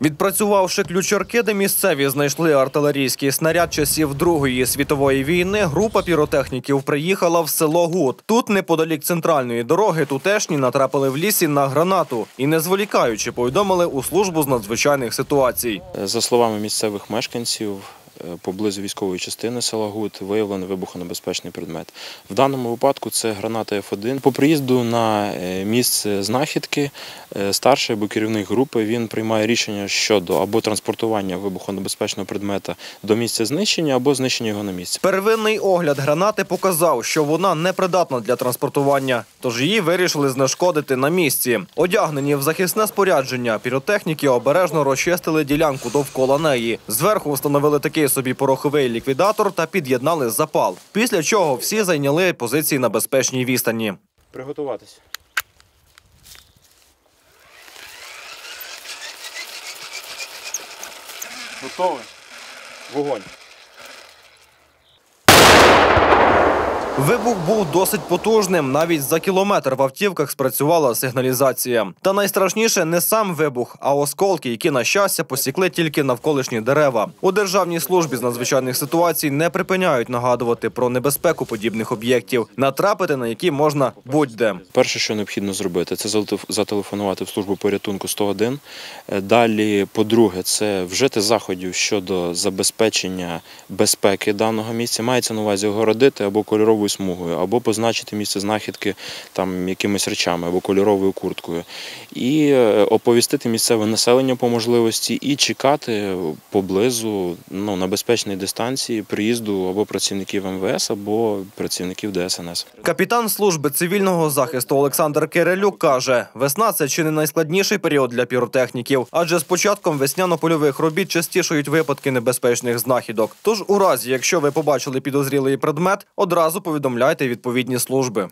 Відпрацювавши ключорки, де місцеві знайшли артилерійський снаряд часів Другої світової війни, група піротехніків приїхала в село Гуд. Тут, неподалік центральної дороги, тутешні натрапили в лісі на гранату і, не зволікаючи, повідомили у службу з надзвичайних ситуацій. За словами місцевих мешканців, поблизу військової частини села Гуд виявлено вибухонебезпечний предмет. В даному випадку це граната F1. По приїзду на е, місце знахідки е, старший або керівник групи він приймає рішення щодо або транспортування вибухонебезпечного предмета до місця знищення, або знищення його на місці. Первинний огляд гранати показав, що вона непридатна для транспортування, тож її вирішили знешкодити на місці. Одягнені в захисне спорядження, піротехніки обережно розчистили ділянку довкола неї. Зверху встановили такий собі пороховий ліквідатор та під'єднали запал. Після чого всі зайняли позиції на безпечній відстані. Приготуватися. Готовий? Вогонь. Вибух був досить потужним. Навіть за кілометр в автівках спрацювала сигналізація. Та найстрашніше не сам вибух, а осколки, які на щастя посікли тільки навколишні дерева. У державній службі з надзвичайних ситуацій не припиняють нагадувати про небезпеку подібних об'єктів, натрапити на які можна будь-де. Перше, що необхідно зробити, це зателеф- зателефонувати в службу порятунку 101. Е, Далі, по-друге, це вжити заходів щодо забезпечення безпеки даного місця. Мається на увазі огородити або кольоровою смугою, або позначити місце знахідки там якимись речами або кольоровою курткою. І е, оповістити місцеве населення по можливості і чекати поблизу ну, на безпечній дистанції приїзду або працівників МВС, або працівників ДСНС. Капітан служби цивільного захисту Олександр Кирилюк каже: весна це чи не найскладніший період для піротехніків, адже з початком весняно-польових робіт частішають випадки небезпечних знахідок. Тож, у разі, якщо ви побачили підозрілий предмет, одразу повідомляйте відповідні служби.